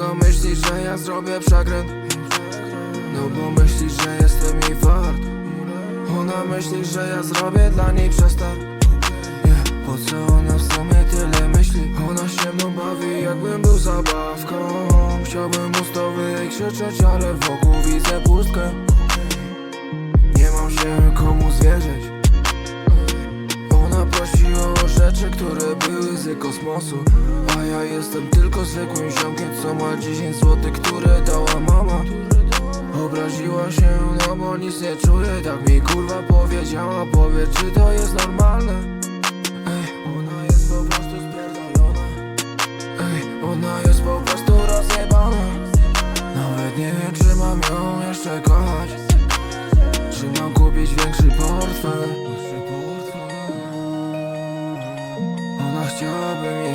Ona myśli, że ja zrobię przekręt? No bo myśli, że jestem jej wart. Ona myśli, że ja zrobię dla niej przestar Nie, po co ona w sumie tyle myśli? Ona się mną bawi jakbym był zabawką. Chciałbym ustowy i krzyczeć, ale wokół widzę pustkę rzeczy, które były z kosmosu. A ja jestem tylko zwykłym ziomkiem, co ma 10 złotych, które dała mama. Obraziła się, no bo nic nie czuję. Tak mi kurwa powiedziała, powiedz czy to jest normalne? Ej, ona jest po prostu spierdolona. Ej, ona jest po prostu rozjebana. Nawet nie wiem czy mam ją jeszcze kochać. Czy mam kupić większy portfel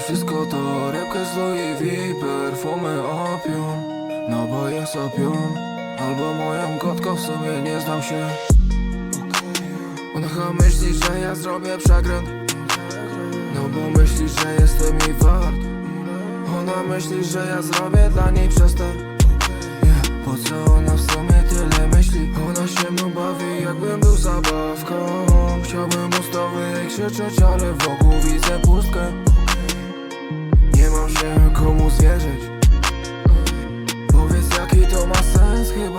wszystko to Rybkę z Louis V, perfumy, opium. No bo jest opium Albo moją kotką w sumie nie znam się. Ona chyba myśli, że ja zrobię przekręt No bo myśli, że jestem jej wart. Ona myśli, że ja zrobię dla niej przestar Nie, po co ona w sumie tyle myśli? Ona się mną bawi jakbym był zabawką. Chciałbym ustowy i krzyczeć, ale wokół widzę pustkę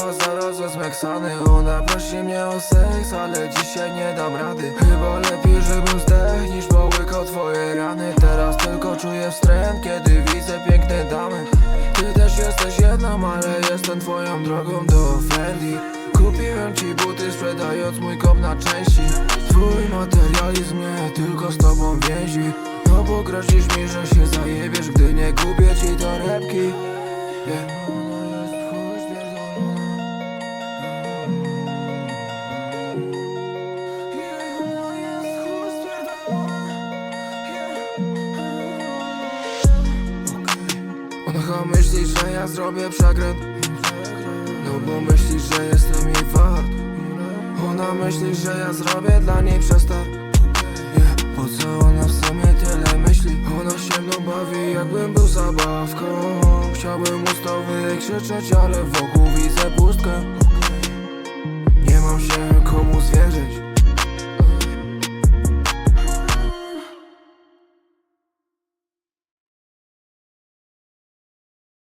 sens, chyba zaraz zmęksany Ona prosi mnie o seks, ale dzisiaj nie dam rady. Chyba lepiej żebym zdech niż połykał twoje rany. Teraz tylko czuję wstręt, kiedy widzę piękne damy. Ty też jesteś jedną, ale jestem twoją drogą do Fendi Kupiłem ci buty sprzedając mój kop na części. Twój materializm mnie tylko z tobą więzi. No bo mi, że się zajebiesz, gdy nie kupię ci torebki. Yeah. Yeah. Ona chyba myśli, że ja zrobię przekręt? No bo myśli, że jestem jej wart. Ona myśli, że ja zrobię dla niej przestar Nie, po co ona w sumie tyle myśli? Ona się mną bawi jakbym był zabawką. Chciałbym ustowy i krzyczeć, ale wokół widzę pustkę